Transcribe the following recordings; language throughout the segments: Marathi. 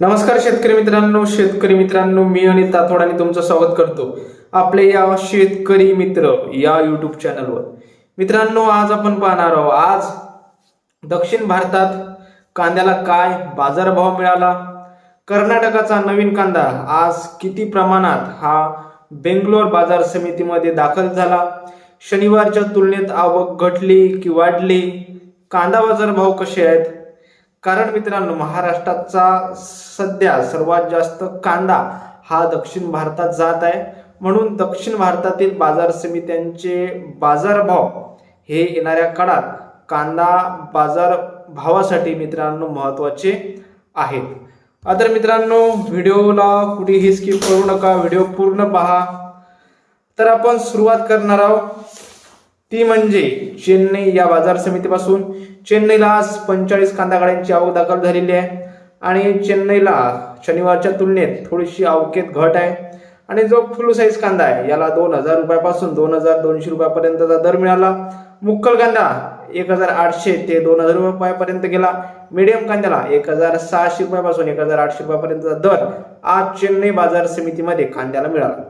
नमस्कार शेतकरी मित्रांनो शेतकरी मित्रांनो मी आणि तातोडाने तुमचं स्वागत करतो आपले या शेतकरी मित्र या युट्यूब चॅनलवर मित्रांनो आज आपण पाहणार आहोत आज दक्षिण भारतात कांद्याला काय बाजारभाव मिळाला? कर्नाटकाचा नवीन कांदा आज किती प्रमाणात हा बेंगलोर बाजार समितीमध्ये दाखल झाला? शनिवारच्या तुलनेत आवक घटली की वाढली? कांदा बाजारभाव कसे आहेत? कारण मित्रांनो महाराष्ट्राचा सध्या सर्वात जास्त कांदा हा दक्षिण भारतात जात आहे. म्हणून दक्षिण भारतातील बाजार समित्यांचे बाजारभाव हे येणाऱ्या काळात कांदा बाजार भावासाठी मित्रांनो महत्त्वाचे आहेत. आता मित्रांनो व्हिडिओला कुठेही स्किप करू नका. व्हिडिओ पूर्ण पहा. तर आपण सुरुवात करणार आहोत. ती म्हणजे चेन्नई या बाजार समितीपासून. चेन्नईला आज पंचेचाळीस कांदा गाड्यांची आवक दाखल झालेली आहे. आणि चेन्नईला शनिवारच्या तुलनेत थोडीशी आवकेत घट आहे. आणि जो फुल साईज कांदा आहे याला दोन हजार रुपयापासून दोन हजार दोनशे रुपयापर्यंतचा दर मिळाला. मुक्कल कांदा एक हजार आठशे ते दोन हजार रुपयापर्यंत गेला. मीडियम कांद्याला एक हजार सहाशे रुपयापासून एक हजार आठशे रुपयापर्यंतचा दर आज चेन्नई बाजार समितीमध्ये कांद्याला मिळाला.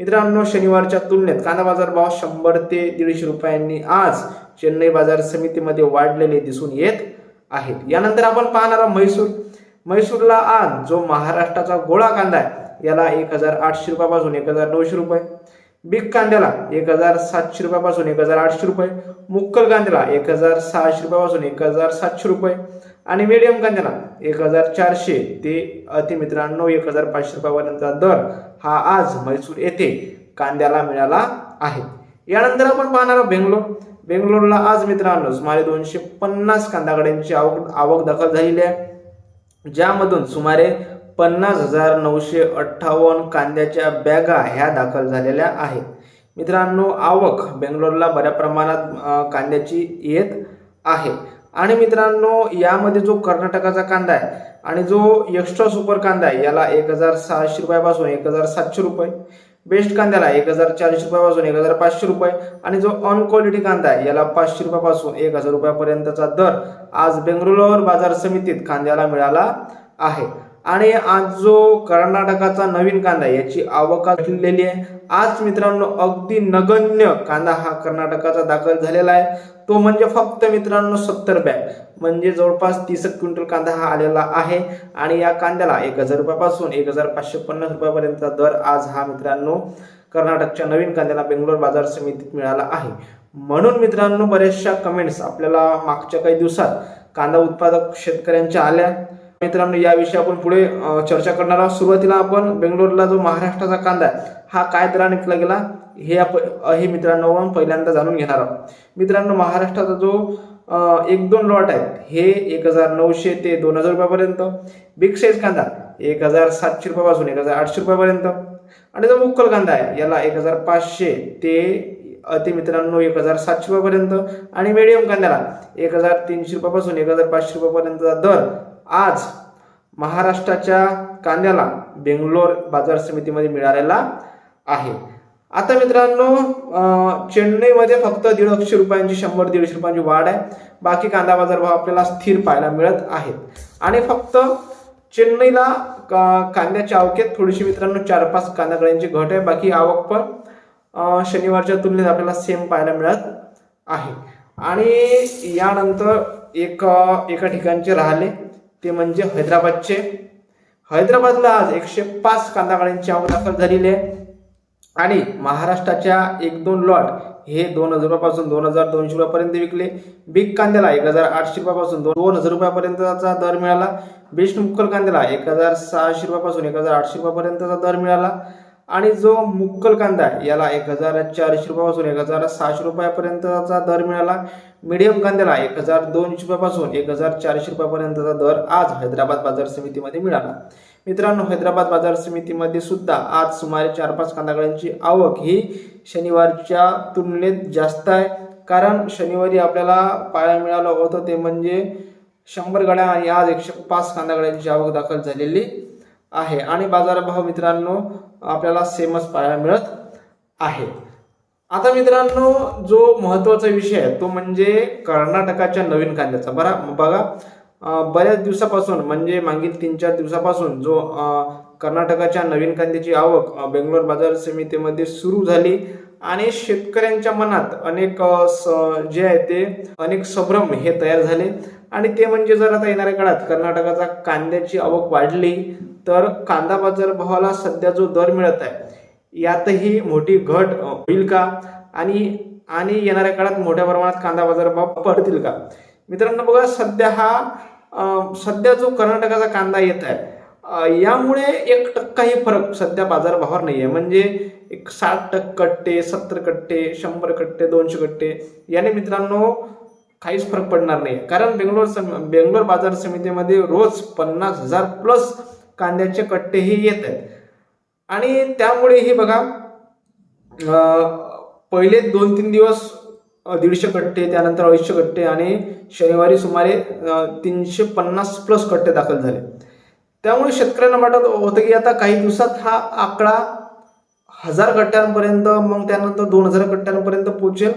मित्रांनो शनिवारच्या तुलनेत कांदा बाजार भाव शंभर ते दीडशे रुपयांनी आज चेन्नई बाजार समितीमध्ये वाढलेले दिसून येत आहेत. यानंतर आपण पाहणार म्हैसूर. म्हैसूरला आज जो महाराष्ट्राचा गोळा कांदा आहे याला एक हजार आठशे रुपयापासून एक हजार नऊशे रुपये बिग कांद्याला एक हजार सातशे रुपयापासून एक हजार आठशे रुपये मुक्कल कांद्याला एक हजार सहाशे रुपयापासून एक हजार सातशे रुपये आणि मीडियम कांद्याला एक हजार चारशे ते अति मित्रांनो एक हजार पाचशे रुपयापर्यंतचा दर हा आज म्हैसूर येथे कांद्याला मिळाला आहे. यानंतर आपण पाहणार बेंगलोर. बेंगलोरला आज मित्रांनो सुमारे दोनशे पन्नास कांदाकड्यांची आवक आवक दाखल झालेली आहे. ज्यामधून सुमारे पन्नास हजार नऊशे अठ्ठावन्न कांद्याच्या बॅगा ह्या दाखल झालेल्या आहेत. मित्रांनो आवक बेंगलोरला बऱ्या प्रमाणात कांद्याची येत आहे. आणि मित्रांनो यामध्ये जो कर्नाटकाचा कांदा आहे आणि जो एक्स्ट्रा सुपर कांदा आहे याला एक हजार सहाशे रुपयापासून एक हजार सातशे रुपये बेस्ट कांद्याला एक हजार चारशे रुपयापासून एक हजार पाचशे रुपये आणि जो ऑन क्वालिटी कांदा आहे याला पाचशे रुपयापासून एक हजार रुपयापर्यंतचा दर आज बेंगलोर बाजार समितीत कांद्याला मिळाला आहे. आणि आज जो कर्नाटकाचा नवीन कांदा याची आवक घडलेली आहे. आज मित्रांनो अगदी नगण्य कांदा हा कर्नाटकाचा दाखल झालेला आहे. तो म्हणजे फक्त मित्रांनो सत्तर बॅग. म्हणजे जवळपास तीस क्विंटल कांदा हा आलेला आहे. आणि या कांद्याला एक हजार रुपयापासून एक हजार पाचशे पन्नास रुपयापर्यंतचा दर आज हा मित्रांनो कर्नाटकच्या नवीन कांद्याला बेंगलोर बाजार समितीत मिळाला आहे. म्हणून मित्रांनो बऱ्याचशा कमेंट्स आपल्याला मागच्या काही दिवसात कांदा उत्पादक शेतकऱ्यांच्या आल्या. मित्रांनो याविषयी आपण पुढे चर्चा करणार आहोत. सुरुवातीला आपण बेंगलोरला जो महाराष्ट्राचा कांदा आहे हा काय दराने विकला गेला हे आप हे मित्रांनो आपण पहिल्यांदा जाणून घेणार आहोत. मित्रांनो महाराष्ट्राचा जो एक दोन लॉट आहेत हे एक हजार नऊशे ते दोन हजार रुपयापर्यंत. बिग साईज कांदा एक हजार सातशे रुपयापासून एक हजार आठशे रुपयापर्यंत. आणि जो मुक्कल कांदा आहे याला एक हजार पाचशे ते अति मित्रांनो एक हजार सातशे रुपयापर्यंत. आणि मीडियम कांद्याला एक हजार तीनशे रुपयापासून एक हजार पाचशे रुपयापर्यंतचा दर आज महाराष्ट्राच्या कांद्याला बेंगलोर बाजार समितीमध्ये मिळालेला आहे. आता मित्रांनो चेन्नईमध्ये फक्त दीडशे रुपयांची शंभर दीडशे रुपयांची वाढ आहे. बाकी कांदा बाजार भाव आपल्याला स्थिर पाहायला मिळत आहेत. आणि फक्त चेन्नईला का- कांद्याच्या आवकेत थोडीशी मित्रांनो चार पाच कांदागड्यांची घट आहे. बाकी आवक पण शनिवारच्या तुलनेत आपल्याला सेम पाहायला मिळत आहे. आणि यानंतर एक एका ठिकाणचे राहिले. ते म्हणजे हैदराबादचे. हैदराबादला आज एकशे पाच कांदागाड्यांची आवक दाखल झालेली आहे. आणि महाराष्ट्राच्या एक दोन लॉट हे दोन हजार रुपयापासून दोन हजार दोनशे रुपयापर्यंत विकले. बिग कांद्याला एक हजार आठशे रुपयापासून दोन दोन हजार रुपयापर्यंतचा दर मिळाला. बेस्ट मुक्कल कांद्याला एक हजार सहाशे रुपयापासून एक हजार आठशे रुपयापर्यंतचा दर मिळाला. आणि जो मुक्कल कांदा आहे याला एक हजार चारशे रुपयापासून एक हजार सहाशे रुपयापर्यंतचा दर मिळाला. मीडियम कांद्याला एक हजार दोनशे रुपयापासून एक हजार चारशे रुपयापर्यंतचा दर आज हैदराबाद बाजार समितीमध्ये मिळाला. मित्रांनो हैदराबाद बाजार समितीमध्ये सुद्धा आज सुमारे चार पाच कांदागड्यांची आवक ही शनिवारच्या तुलनेत जास्त आहे. कारण शनिवारी आपल्याला पाहायला मिळालं होतं ते म्हणजे शंभर गाड्या आणि आज एकशे पाच कांदागड्यांची आवक दाखल झालेली आहे. आणि बाजारभाव मित्रांनो आपल्याला सेमच पाहायला मिळत आहे. आता मित्रांनो जो महत्त्वाचा विषय आहे तो म्हणजे कर्नाटकाच्या नवीन कांद्याचा. बरा बघा बऱ्याच दिवसापासून म्हणजे मागील तीन चार दिवसापासून जो कर्नाटकाच्या नवीन कांद्याची आवक बेंगलोर बाजार समितीमध्ये सुरू झाली. आणि शेतकऱ्यांच्या मनात अनेक स- जे आहे ते अनेक संभ्रम हे तयार झाले. आणि ते म्हणजे जर आता येणाऱ्या काळात कर्नाटकाचा कांद्याची आवक वाढली तर कांदा बाजार भावाला सध्या जो दर मिळत आहे यातही मोठी घट होईल का? आणि आणि येणाऱ्या काळात मोठ्या प्रमाणात कांदा बाजार भाव पडतील का? मित्रांनो बघा सध्या हा सध्या जो कर्नाटकाचा कांदा येत आहे यामुळे एक टक्काही फरक सध्या बाजारभावावर नाही आहे म्हणजे एक साठ कट्टे सत्तर कट्टे शंभर कट्टे दोनशे कट्टे याने मित्रांनो काहीच फरक पडणार नाही. कारण बेंगलोर सम बेंगलोर बाजार समितीमध्ये रोज पन्नास हजार प्लस कांद्याचे कट्टेही येत आहेत. आणि त्यामुळे हे बघा पहिले दोन तीन दिवस दीडशे कट्टे त्यानंतर अडीचशे कट्टे आणि शनिवारी सुमारे तीनशे पन्नास प्लस कट्टे दाखल झाले. त्यामुळे शेतकऱ्यांना वाटत होतं की आता काही दिवसात हा आकडा हजार कट्ट्यांपर्यंत मग त्यानंतर दोन हजार कट्ट्यांपर्यंत पोहोचेल.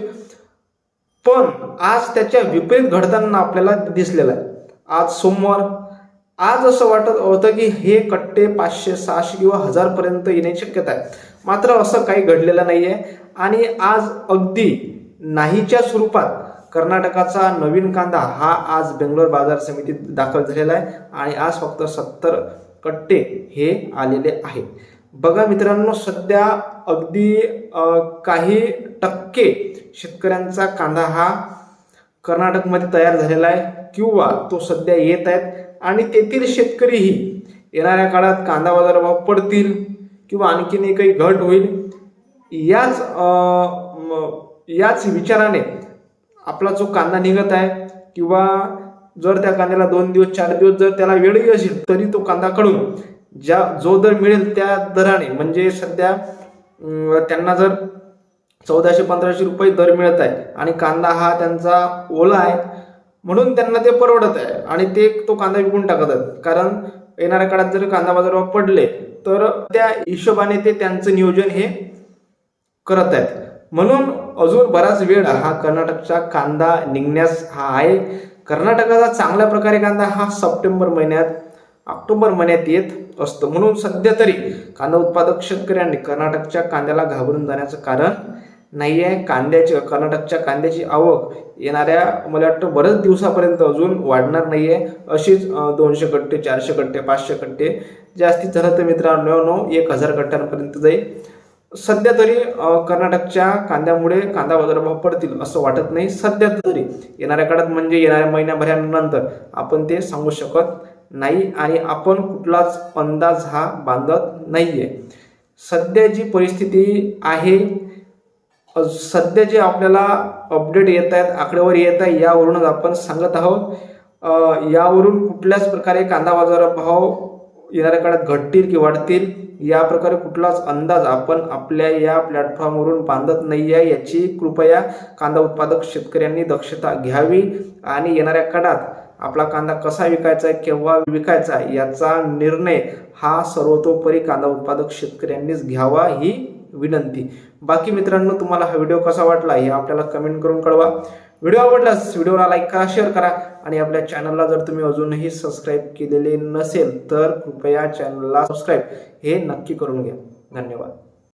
पण आज त्याच्या विपरीत घडताना आपल्याला दिसलेला आहे. आज सोमवार आज असं वाटत होतं की हे कट्टे पाचशे सहाशे किंवा हजारपर्यंत येण्याची शक्यता आहे. मात्र असं काही घडलेलं नाही आहे आणि आज अगदी नाहीच्या स्वरूपात कर्नाटकाचा नवीन कांदा हा आज बेंगलोर बाजार समितीत दाखल झालेला आहे आणि आज फक्त सत्तर कट्टे हे आलेले आहेत. बघा मित्रांनो सध्या अगदी काही टक्के शेतकऱ्यांचा कांदा हा कर्नाटकमध्ये तयार झालेला आहे किंवा तो सध्या येत आहेत. आणि तेथील शेतकरीही येणाऱ्या काळात कांदा बाजारभाव पडतील किंवा आणखीन काही घट होईल. याच याच विचाराने आपला जो कांदा निघत आहे किंवा जर त्या कांद्याला दोन दिवस चार दिवस जर त्याला वेळही असेल तरी तो कांदा काढून ज्या जो दर मिळेल त्या दराने म्हणजे सध्या त्यांना जर चौदाशे पंधराशे रुपये दर मिळत आहे आणि कांदा हा त्यांचा ओला आहे म्हणून त्यांना ते परवडत आहे. आणि ते तो कांदा विकून टाकत आहेत. कारण येणाऱ्या काळात जर कांदा बाजारभाव पडले तर त्या हिशोबाने ते त्यांचं नियोजन हे करत आहेत. म्हणून अजून बराच वेळ हा कर्नाटकचा कांदा निघण्यास हा आहे. कर्नाटकाचा चांगल्या प्रकारे कांदा हा सप्टेंबर महिन्यात ऑक्टोबर महिन्यात येत असतं. म्हणून सध्या तरी कांदा उत्पादक शेतकऱ्यांनी कर्नाटकच्या कांद्याला घाबरून जाण्याचं कारण नाही आहे. कांद्याची कर्नाटकच्या कांद्याची आवक येणाऱ्या मला वाटतं बऱ्याच दिवसापर्यंत अजून वाढणार नाही आहे. अशीच दोनशे कट्टे चारशे कट्टे पाचशे कट्टे जास्तीत झालं तर मित्रांनो एक हजार कट्ट्यांपर्यंत जाईल. सध्या तरी कर्नाटकच्या कांद्यामुळे कांदा बाजारभाव पडतील असं वाटत नाही. सध्या तरी येणाऱ्या काळात म्हणजे येणाऱ्या महिन्याभरानंतर आपण ते सांगू शकत नाही आणि आपण कुठलाच अंदाज हा बांधत नाही आहे सध्या जी परिस्थिती आहे सध्या जे आपल्याला अपडेट येत आहेत आकडेवारी येत आहे यावरूनच आपण सांगत आहोत. यावरून कुठल्याच प्रकारे कांदा बाजार भाव येणाऱ्या काळात घटतील की वाढतील या प्रकारे कुठलाच अंदाज आपण आपल्या या प्लॅटफॉर्मवरून बांधत नाही आहे याची कृपया कांदा उत्पादक शेतकऱ्यांनी दक्षता घ्यावी आणि येणाऱ्या काळात आपला कांदा कसा विकायचा आहे केव्हा विकायचा आहे याचा निर्णय हा सर्वतोपरी कांदा उत्पादक शेतकऱ्यांनीच घ्यावा ही विनंती. बाकी मित्रांनो तुम्हाला हा व्हिडिओ कसा वाटला हे आपल्याला कमेंट करून कळवा. व्हिडिओ आवडल्यास व्हिडिओला लाईक करा शेअर करा आणि आपल्या चॅनलला जर तुम्ही अजूनही सबस्क्राईब केलेले नसेल तर कृपया चॅनलला सबस्क्राईब हे नक्की करून घ्या. धन्यवाद.